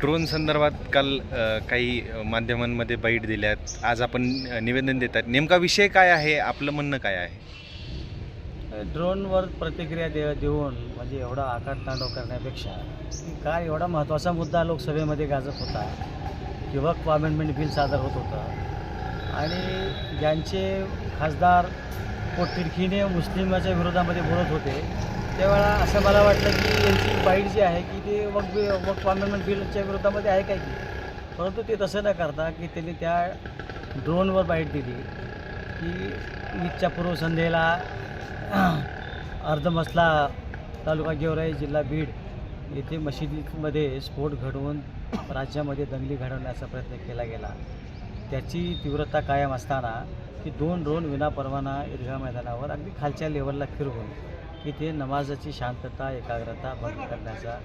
Drone संदर्भात काल काही माध्यमांमध्ये बाईट दिल्यात. आज आपण निवेदन देतात नेमका विषय काय आहे? आपलं म्हणणं काय आहे? ड्रोनवर प्रतिक्रिया दे देऊन म्हणजे एवढा आकांतांडव करण्यापेक्षा काय एवढा महत्त्वाचा मुद्दा लोकसभेमध्ये गाजत होता की वक्फ अमेंडमेंट बिल सादर होत होतं. आणि ज्यांचे खासदार पोटतिडकीने मुस्लिमाच्या विरोधामध्ये बोलत होते त्यावेळेला असं मला वाटलं की यांची बाईट जी आहे की ते वक्फ वक अमेंडमेंट बिलच्या विरोधामध्ये आहे काय की? परंतु ते तसं न करता की त्यांनी त्या ड्रोनवर बाईट दिली की ईदच्या पूर्वसंध्येला अर्धमसला तालुका गेवराई जिल्हा बीड येथे मशिदीमध्ये स्फोट घडवून राज्यामध्ये दंगली घडवण्याचा प्रयत्न केला गेला. त्याची तीव्रता कायम असताना की दोन ड्रोन विनापरवाना ईदगा मैदानावर अगदी खालच्या लेवलला फिरवून की ते नमाजाची शांतता एकाग्रता भंग करण्याचा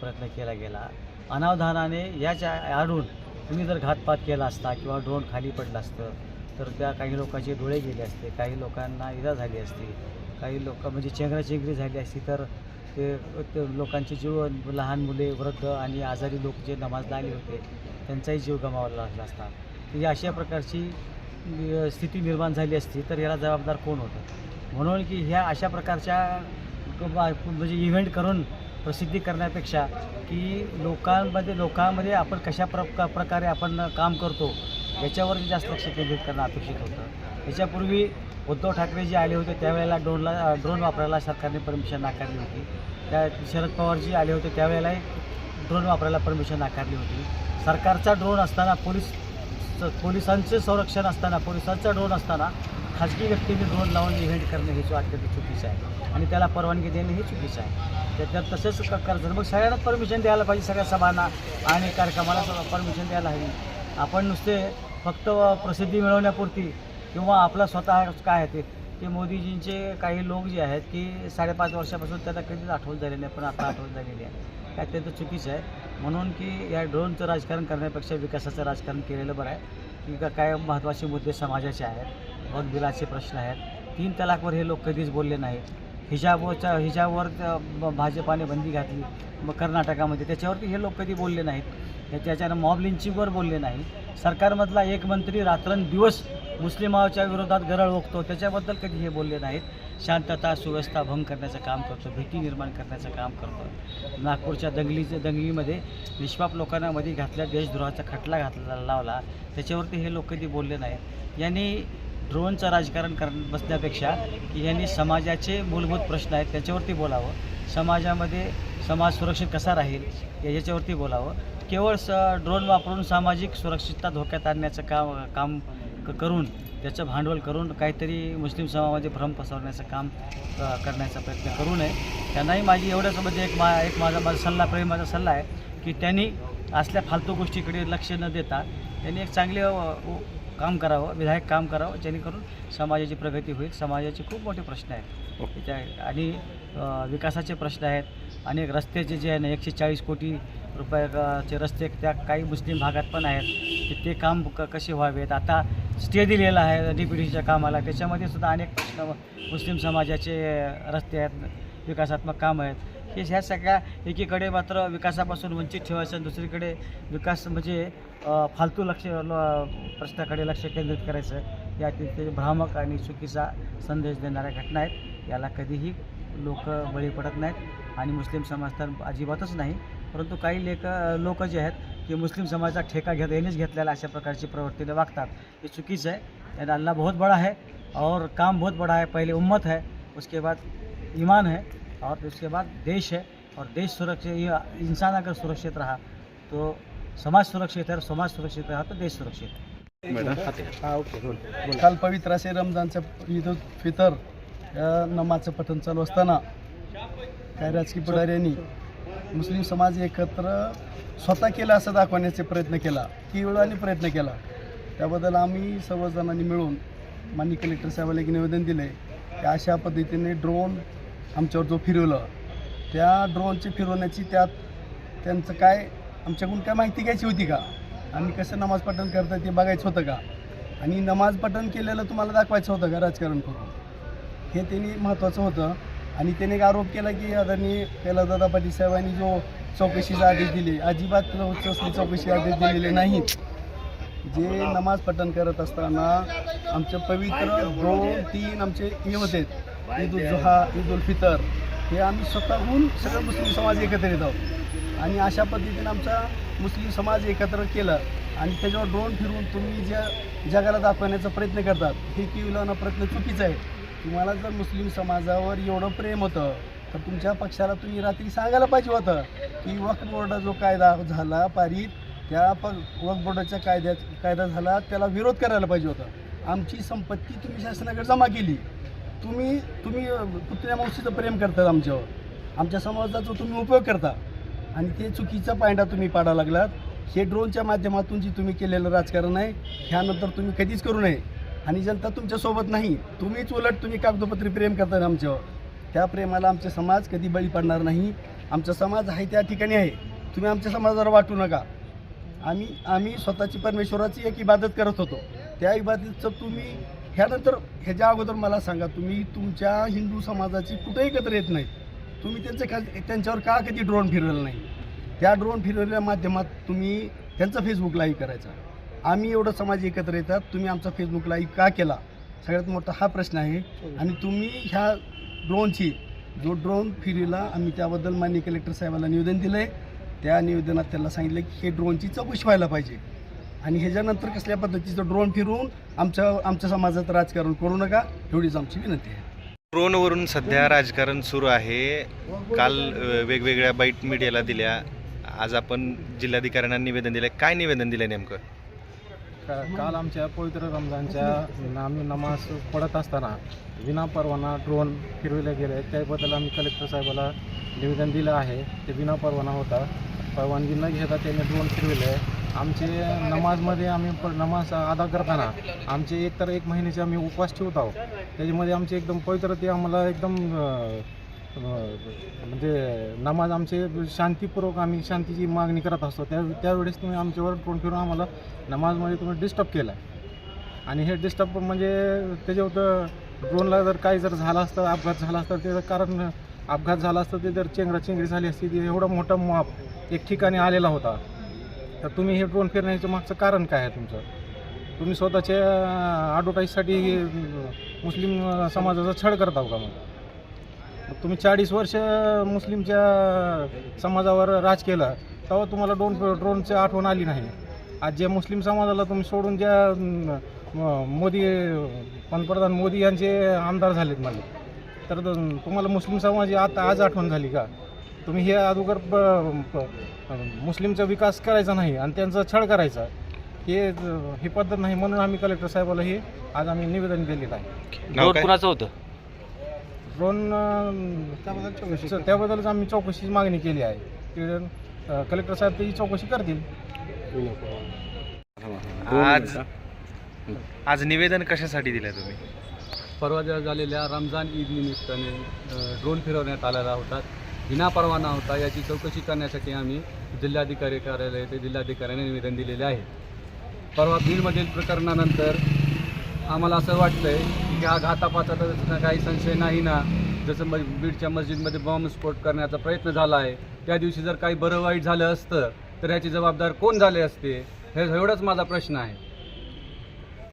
प्रयत्न केला गेला. अनावधानाने याच्या आडून तुम्ही जर घातपात केला असता किंवा ड्रोन खाली पडलं असतं तर त्या काही लोकांचे डोळे गेले असते काही लोकांना इजा झाली असती काही लोक म्हणजे चेंगराचेंगरी झाली असती तर ते ते लोकांचे जीव लहान मुले वृद्ध आणि आजारी लोक जे नमाजला आले होते त्यांचाही जीव गमावला असला असता. ही अशा प्रकारची स्थिती निर्माण झाली असती तर याला जबाबदार कोण होतं? म्हणून की ह्या अशा प्रकारच्या म्हणजे इव्हेंट करून प्रसिद्धी करण्यापेक्षा की लोकांमध्ये लोकांमध्ये आपण कशा प्र प्रकारे आपण काम करतो याच्यावर जास्त लक्ष केंद्रित करणं अपेक्षित होतं. याच्यापूर्वी उद्धव ठाकरे जे आले होते त्यावेळेला ड्रोनला ड्रोन वापरायला सरकारने परमिशन नाकारली होती. त्या शरद पवारजी आले होते त्यावेळेलाही ड्रोन वापरायला परमिशन नाकारली होती. सरकारचा ड्रोन असताना पोलीस पोलिसांचे संरक्षण असताना पोलिसांचा ड्रोन असताना खाजगी व्यक्तीने ड्रोन लावून इव्हेंट करणे हे अत्यंत चुकीचं आहे. आणि त्याला परवानगी देणे हे चुकीचं आहे. त्याच्यात तसेच क- करायचं मग सगळ्यांनाच परमिशन द्यायला पाहिजे सगळ्या सभांना आणि कार्यक्रमाला परमिशन द्यायला हवी. आपण नुसते फक्त प्रसिद्धी मिळवण्यापुरती किंवा आपला स्वतः काय आहे ते की मोदीजींचे काही लोक जे आहेत की साडेपाच वर्षापासून त्यांना कधीच आठवण झालेली नाही पण आता आठवण झालेली आहे. काय अत्यंत चुकीचं आहे. म्हणून की या ड्रोनचं राजकारण करण्यापेक्षा विकासाचं राजकारण केलेलं बरं आहे. की का काय महत्त्वाचे मुद्दे समाजाचे आहेत वक बिलाचे प्रश्न आहेत. तीन तलाकवर हे लोक कधीच बोलले नाहीत. हिजाबच्या हिजाबवर भाजपाने बंदी घातली मग कर्नाटकामध्ये. त्याच्यावरती हे लोक कधी बोलले नाहीत. त्याच्यानं मॉब लिंचिंगवर बोलले नाही सरकारमधला एक मंत्री रात्रंदिवस मुस्लिमाच्या विरोधात गरळ ओकतो. त्याच्याबद्दल कधी हे बोलले नाहीत. शांतता सुव्यवस्था भंग करण्याचं काम करतो भीती निर्माण करण्याचं काम करतो. नागपूरच्या दंगलीचं दंगलीमध्ये निष्पाप लोकांना मध्ये घातल्या देशद्रोहाचा खटला घातला लावला. त्याच्यावरती हे लोक कधी बोलले नाहीत. यांनी ड्रोनचं राजकारण कर बसण्यापेक्षा की यांनी समाजाचे मूलभूत प्रश्न आहेत त्याच्यावरती बोलावं. समाजामध्ये समाज सुरक्षित कसा राहील याच्यावरती बोलावं. केवळ स ड्रोन वापरून सामाजिक सुरक्षितता धोक्यात आणण्याचं काम काम क- करून त्याचं भांडवल करून काहीतरी मुस्लिम समाजामध्ये भ्रम पसरवण्याचं काम करण्याचा प्रयत्न करू नये. त्यांनाही माझी एवढ्याच म्हणजे एक मा एक माझा माझा सल्ला प्रेमाचा सल्ला आहे की त्यांनी असल्या फालतू गोष्टीकडे लक्ष न देता त्यांनी एक चांगले काम करावं विधायक काम करावं जेणेकरून समाजाची प्रगती होईल. समाजाचे खूप मोठे प्रश्न आहेत. त्या आणि विकासाचे प्रश्न आहेत. अनेक रस्त्याचे जे आहे ना एकशे चाळीस कोटी रुपयाचे रस्ते त्या काही मुस्लिम भागात पण आहेत. की ते काम क कसे व्हावेत? आता स्टे दिलेला आहे डी पी डीच्या कामाला. त्याच्यामध्ये सुद्धा अनेक मुस्लिम समाजाचे रस्ते आहेत विकासात्मक काम आहेत. हे ह्या सगळ्या एकीकडे मात्र विकासापासून वंचित ठेवायचं दुसरीकडे विकास म्हणजे फालतू लक्ष ल- प्रश्नाकडे लक्ष केंद्रित करायचं. या अतिशय भ्रामक आणि चुकीचा संदेश देणाऱ्या घटना आहेत. याला कधीही लोक बळी पडत नाहीत. आणि मुस्लिम समाज तर अजिबातच नाही. परंतु काही लेख लोक जे आहेत की मुस्लिम समाजाचा ठेका घेत यांनीच घेतलेला अशा प्रकारची प्रवृत्तीने वागतात. हे चुकीचं आहे. यानी अल्लाह बहुत बड़ा है और काम बहुत बड़ा है पहले उम्मत है उसके बाद ईमान है और उसके बाद देश है और देश सुरक्षित इंसान अगर सुरक्षित रहा तो समाज सुरक्षित है और समाज सुरक्षित रहा तो देश सुरक्षित है। काल पवित्र असे रमजानचं ईद फितर या नमाजचं पठण चालू असताना काही राजकीय पुढाऱ्यांनी मुस्लिम समाज एकत्र स्वतः केला असं दाखवण्याचे प्रयत्न केला आणि प्रयत्न केला. त्याबद्दल आम्ही सर्वजणांनी मिळून माननीय कलेक्टर साहेबाला एक निवेदन दिले की अशा पद्धतीने ड्रोन आमच्यावर जो फिरवलं त्या ड्रोनची फिरवण्याची त्यात त्यांचं काय आमच्याकडून काय माहिती घ्यायची होती का? आम्ही कसं नमाज पठण करतं ते बघायचं होतं का? आणि नमाज पठण केलेलं तुम्हाला दाखवायचं होतं का राजकारण करून? हे त्यांनी महत्त्वाचं होतं. आणि त्याने एक आरोप केला की आदरणीय दादा पाटील साहेबांनी जो चौकशीचा आदेश दिले अजिबात असली चौकशी आदेश दिलेले नाहीत. जे नमाज पठण करत असताना आमचे पवित्र दोन तीन आमचे हे होते ईद उल जुहा ईद उल फितर हे आम्ही स्वतःहून सगळं मुस्लिम समाज एकत्र येत आहोत. आणि अशा पद्धतीने आमचा मुस्लिम समाज एकत्र केलं आणि त्याच्यावर ड्रोन फिरून तुम्ही ज्या जगाला दाखवण्याचा प्रयत्न करतात हे किवलाना प्रयत्न चुकीचा आहे. तुम्हाला जर मुस्लिम समाजावर एवढं प्रेम होतं तर तुमच्या पक्षाला तुम्ही रात्री सांगायला पाहिजे होतं की वक्फ बोर्डा जो कायदा झाला पारित त्या प वक्फ बोर्डाच्या कायद्यात कायदा झाला त्याला विरोध करायला पाहिजे होता. आमची संपत्ती तुम्ही शासनाकडे जमा केली. तुम्ही तुम्ही पुतण्या मावशीचं प्रेम करतात आमच्यावर. आमच्या समाजाचा तुम्ही उपयोग करता आणि ते चुकीचा पायंडा तुम्ही पाडा लागलात. हे ड्रोनच्या माध्यमातून जी तुम्ही केलेलं राजकारण आहे ह्यानंतर तुम्ही कधीच करू नये. आणि जनता तुमच्यासोबत नाही. तुम्हीच उलट तुम्ही कागदोपत्री प्रेम करता आमच्यावर. त्या प्रेमाला आमचे समाज कधी बळी पडणार नाही. आमचा समाज आहे त्या ठिकाणी आहे. तुम्ही आमच्या समाजावर वाटू नका. आम्ही आम्ही स्वतःची परमेश्वराची एक इबादत करत होतो. त्या इबादतीचं तुम्ही ह्यानंतर ह्याच्या अगोदर मला सांगा तुम्ही तुमच्या हिंदू समाजाची कुठे एकत्र येत नाही. तुम्ही त्यांचं का त्यांच्यावर का कधी ड्रोन फिरवलं नाही? त्या ड्रोन फिरवलेल्या माध्यमात तुम्ही त्यांचा फेसबुक लाईव्ह करायचा. आम्ही एवढं समाज एकत्र येतात. तुम्ही आमचा फेसबुक लाईव्ह का केला? सगळ्यात मोठा हा प्रश्न आहे. आणि तुम्ही ह्या ड्रोनची जो ड्रोन फिरीला आम्ही त्याबद्दल मान्य कलेक्टर साहेबाला निवेदन दिलं आहे त्या निवेदनात त्याला सांगितलं की हे ड्रोनची चौकशी व्हायला पाहिजे. आणि ह्याच्यानंतर कसल्या पद्धतीचं ड्रोन फिरवून आमच्या आमच्या समाजात राजकारण करू नका एवढीच आमची विनंती आहे. ड्रोनवरून सध्या राजकारण सुरू आहे. काल वेगवेगळ्या बाईट मीडियाला दिल्या. आज आपण जिल्हाधिकाऱ्यांना निवेदन दिलं काय निवेदन दिलं नेमकं? का- काल आमच्या पवित्र रमजानच्या आम्ही नमाज पडत असताना विनापरवाना ड्रोन फिरविले गेले. त्याबद्दल आम्ही कलेक्टर साहेबाला निवेदन दिलं आहे. ते विना परवाना होता. परवानगी न घेता त्यांनी ड्रोन फिरविले. आमचे नमाजमध्ये आम्ही प नमाज अदा करताना आमचे एक तर एक महिन्याचे आम्ही उपवास ठेवत आहोत. त्याच्यामध्ये आमचे एकदम पवित्र ते आम्हाला एकदम म्हणजे नमाज आमचे शांतीपूर्वक आम्ही शांतीची मागणी करत असतो. त्या त्यावेळेस तुम्ही आमच्यावर ड्रोन फिरून आम्हाला नमाजमध्ये तुम्ही डिस्टर्ब केला आणि हे डिस्टर्ब म्हणजे त्याच्यावर ड्रोनला जर काही जर झालं असतं अपघात झाला असता त्याचं कारण अपघात झाला असतं ते जर चेंगरा चेंगरी झाली असती ते एवढा मोठा माप एक ठिकाणी आलेला होता. तर तुम्ही हे ड्रोन फिरण्याचं मागचं कारण काय आहे तुमचं? तुम्ही स्वतःच्या ॲडव्हर्टाईजसाठी मुस्लिम समाजाचा छळ करता का मग? तुम्ही चाळीस वर्ष मुस्लिमच्या समाजावर राज केलं तेव्हा तुम्हाला ड्रोन ड्रोनची आठवण आली नाही. आज ज्या मुस्लिम समाजाला तुम्ही सोडून ज्या मोदी पंतप्रधान मोदी यांचे आमदार झालेत मला तर तुम्हाला मुस्लिम समाज आता आज आठवण झाली का? तुम्ही हे अगोदर प- प- मुस्लिमचा विकास करायचा नाही आणि त्यांचा छळ करायचा हे ही पद्धत नाही म्हणून आम्ही कलेक्टर साहेबाला हे आज आम्ही निवेदन दिलेलं आहे. कुणाचं होतं. ड्रोन त्याबद्दलच आम्ही चौकशीची मागणी केली आहे. की अं, कलेक्टर साहेब त्याची चौकशी करतील. आज आज निवेदन कशासाठी दिलं तुम्ही? परवा ज्या झालेल्या रमजान ईद निमित्ताने अ, ड्रोन फिरवण्यात आलेला होता. विना परवाना होता याची चौकशी करण्यासाठी आम्ही जिल्हाधिकारी कार्यालय येथे जिल्हाधिकाऱ्यांनी निवेदन दिलेले आहे. परवा बीडमधील प्रकरणानंतर आम्हाला असं वाटतं आहे की हा तर काही संशय नाही ना. जसं म बीडच्या मस्जिदमध्ये बॉम्बस्फोट करण्याचा प्रयत्न झाला आहे. त्या दिवशी जर काही बरं वाईट झालं असतं तर याची जबाबदार कोण झाले असते? हे एवढाच माझा प्रश्न आहे.